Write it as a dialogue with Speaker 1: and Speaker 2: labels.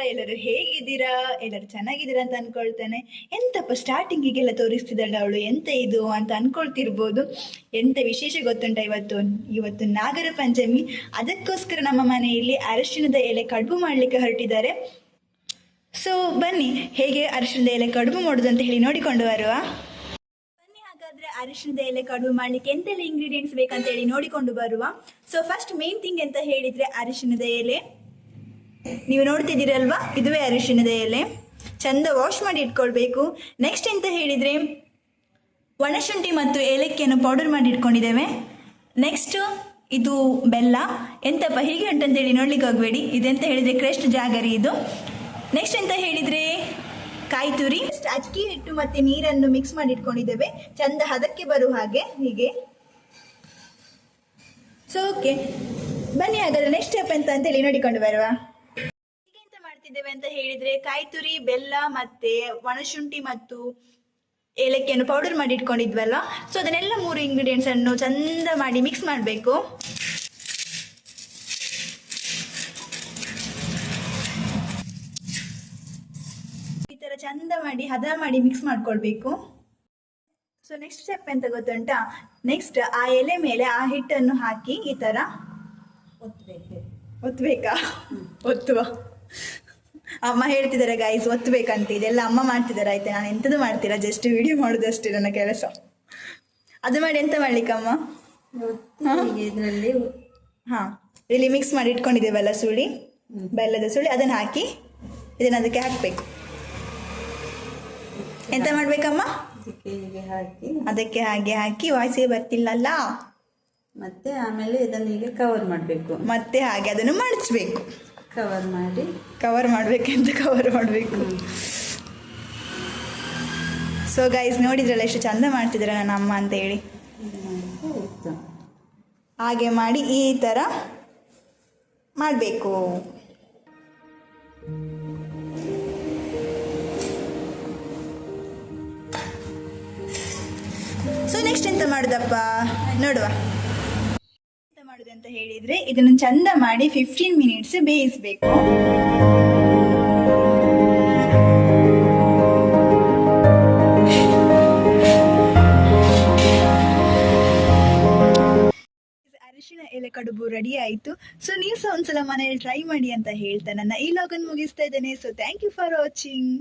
Speaker 1: ಎಲ್ಲರೂ ಹೇಗಿದ್ದೀರಾ? ಎಲ್ಲರೂ ಚೆನ್ನಾಗಿದ್ದೀರಾ ಅಂತ ಅನ್ಕೊಳ್ತೇನೆ. ಎಂತಪ್ಪ ಸ್ಟಾರ್ಟಿಂಗಿಗೆಲ್ಲ ತೋರಿಸ್ತಿದ್ದಾಳೆ ಅವಳು? ಎಂತ ಇದು ಅಂತ ಅನ್ಕೊಳ್ತಿರ್ಬೋದು. ಎಂತ ವಿಶೇಷ ಗೊತ್ತುಂಟ ಇವತ್ತು? ಇವತ್ತು ನಾಗರ ಪಂಚಮಿ. ಅದಕ್ಕೋಸ್ಕರ ನಮ್ಮ ಮನೆಯಲ್ಲಿ ಅರಿಶಿನದ ಎಲೆ ಕಡುಬು ಮಾಡ್ಲಿಕ್ಕೆ ಹೊರಟಿದ್ದಾರೆ. ಸೊ ಬನ್ನಿ. ಹೇಗೆ ಅರಿಶಿಣದ ಎಲೆ ಕಡುಬು ಮಾಡೋದು ಅಂತ ಹೇಳಿ ನೋಡಿಕೊಂಡು ಬರುವ. ಬನ್ನಿ ಹಾಗಾದ್ರೆ ಅರಿಶಿಣದ ಎಲೆ ಕಡುಬು ಮಾಡ್ಲಿಕ್ಕೆ ಎಂತೆಲ್ಲ ಇಂಗ್ರೀಡಿಯೆಂಟ್ಸ್ ಬೇಕಂತ ಹೇಳಿ ನೋಡಿಕೊಂಡು ಬರುವ. ಸೊ ಫಸ್ಟ್ ಮೇನ್ ಥಿಂಗ್ ಅಂತ ಹೇಳಿದ್ರೆ ಅರಿಶಿಣದ ಎಲೆ. ನೀವು ನೋಡ್ತಿದ್ದೀರಲ್ವಾ? ಇದುವೇ ಅರಿಶಿಣದ ಎಲೆ. ಚಂದ ವಾಶ್ ಮಾಡಿ ಇಟ್ಕೊಳ್ಬೇಕು. ನೆಕ್ಸ್ಟ್ ಎಂತ ಹೇಳಿದ್ರೆ, ಒಣಶುಂಠಿ ಮತ್ತು ಏಲಕ್ಕಿಯನ್ನು ಪೌಡರ್ ಮಾಡಿ ಇಟ್ಕೊಂಡಿದ್ದೇವೆ. ನೆಕ್ಸ್ಟ್ ಇದು ಬೆಲ್ಲ. ಎಂತಪ್ಪ, ಹೀಗೆ ಉಂಟಂತೇಳಿ ನೋಡ್ಲಿಕ್ಕೆ ಹೋಗಬೇಡಿ. ಇದೆಂತ ಹೇಳಿದ್ರೆ ಕ್ರೆಸ್ಟ್ ಜಾಗರಿ ಇದು. ನೆಕ್ಸ್ಟ್ ಎಂತ ಹೇಳಿದ್ರೆ ಕಾಯಿ ತುರಿ ಅಕ್ಕಿ, ಹಿಟ್ಟು ಮತ್ತೆ ನೀರನ್ನು ಮಿಕ್ಸ್ ಮಾಡಿ ಇಟ್ಕೊಂಡಿದ್ದೇವೆ. ಚಂದ ಹದಕ್ಕೆ ಬರುವ ಹಾಗೆ, ಹೀಗೆ. ಸೊ ಓಕೆ ಬನ್ನಿ ಹಾಗಾದರೆ ನೆಕ್ಸ್ಟ್ ಸ್ಟೆಪ್ ಎಂತ ಅಂತೇಳಿ ನೋಡಿಕೊಂಡು ಬರುವ. ಎಂತ ಮಾಡ್ತಿದ್ದೇವೆ ಅಂತ ಹೇಳಿದ್ರೆ ಕಾಯ್ತುರಿ ಬೆಲ್ಲ ಮತ್ತೆ ಒಣಶುಂಠಿ ಮತ್ತು ಏಲಕ್ಕಿಯನ್ನು ಪೌಡರ್ ಮಾಡಿ ಇಟ್ಕೊಂಡಿದ್ವಲ್ಲ? ಸೊ ಅದನ್ನೆಲ್ಲ ಮೂರು ಇಂಗ್ರೀಡಿಯೆಂಟ್ಸ್ ಅನ್ನು ಚಂದ ಮಾಡಿ ಮಿಕ್ಸ್ ಮಾಡಬೇಕು. ಈ ತರ ಚಂದ ಮಾಡಿ ಹದ ಮಾಡಿ ಮಿಕ್ಸ್ ಮಾಡ್ಕೊಳ್ಬೇಕು. ಸೊ ನೆಕ್ಸ್ಟ್ ಸ್ಟೆಪ್ ಎಂತ ಗೊತ್ತುಂಟಾ? ನೆಕ್ಸ್ಟ್ ಆ ಎಲೆ ಮೇಲೆ ಆ ಹಿಟ್ಟನ್ನು ಹಾಕಿ ಈ ತರ
Speaker 2: ಒತ್ತಬೇಕು
Speaker 1: ಒತ್ತಬೇಕಾ ಒತ್ತುವ. ಅಮ್ಮ ಹೇಳ್ತಿದ್ದಾರೆ ಗೈಸ್ ಒತ್ತಬೇಕಂತ ಇದೆಲ್ಲ ಅಮ್ಮ ಮಾಡ್ತಿದ್ದಾರೆ. ಆಯ್ತಾ ನಾನು ಎಂಥದ್ದು ಮಾಡ್ತೀರಾ? ಜಸ್ಟ್ ವಿಡಿಯೋ ಮಾಡೋದಷ್ಟೇ ನನ್ನ ಕೆಲಸ. ಅದು ಮಾಡಿ ಎಂತ ಮಾಡ್ಲಿಕ್ಕಮ್ಮ?
Speaker 2: ಇದರಲ್ಲಿ
Speaker 1: ಹಾಂ ಇಲ್ಲಿ ಮಿಕ್ಸ್ ಮಾಡಿ ಇಟ್ಕೊಂಡಿದ್ದೇವಲ್ಲ ಸುಳಿ ಬೆಲ್ಲದ ಸುಳಿ. ಅದನ್ನ ಹಾಕಿ ಇದನ್ನ ಅದಕ್ಕೆ ಹಾಕ್ಬೇಕು. ಎಂತ ಮಾಡ್ಬೇಕಮ್ಮ?
Speaker 2: ಅದಕ್ಕೆ ಹೀಗೆ ಹಾಕಿ.
Speaker 1: ಅದಕ್ಕೆ ಹಾಗೆ ಹಾಕಿ ವಾಯ್ಸೇ ಬರ್ತಿಲ್ಲಲ್ಲ?
Speaker 2: ಮತ್ತೆ ಆಮೇಲೆ ಇದನ್ನ ಹೀಗೆ ಕವರ್ ಮಾಡಬೇಕು.
Speaker 1: ಮತ್ತೆ ಹಾಗೆ ಅದನ್ನು ಮಡಚಬೇಕು.
Speaker 2: ಕವರ್ ಮಾಡಿ.
Speaker 1: ಕವರ್ ಮಾಡಬೇಕಂತ ಕವರ್ ಮಾಡಬೇಕು. ಸೊ ಗೈಸ್ ನೋಡಿದ್ರಲ್ಲ ಎಷ್ಟು ಚಂದ ಮಾಡ್ತಿದ್ರೆ ನನ್ನ ಅಮ್ಮ ಅಂತ ಹೇಳಿ.
Speaker 2: ಹೀಗೆ
Speaker 1: ಮಾಡಿ ಈ ಥರ ಮಾಡಬೇಕು. ಸೊ ನೆಕ್ಸ್ಟ್ ಎಂತ ಮಾಡುದಪ್ಪ? ನೋಡುವ. ಹೇಳಿದ್ರೆ ಇದನ್ನು ಚಂದ ಮಾಡಿ ಫಿಫ್ಟೀನ್ ಮಿನಿಟ್ಸ್ ಬೇಯಿಸ್ಬೇಕು. ಅರಿಶಿನ ಎಲೆ ಕಡುಬು ರೆಡಿ ಆಯಿತು. ಸೊ ನೀವು ಸಹ ಒಂದ್ಸಲ ಮನೆಯಲ್ಲಿ ಟ್ರೈ ಮಾಡಿ ಅಂತ ಹೇಳ್ತಾ ನನ್ನ ಈ ಲಾಗನ್ ಮುಗಿಸ್ತಾ ಇದ್ದೇನೆ. So thank you for watching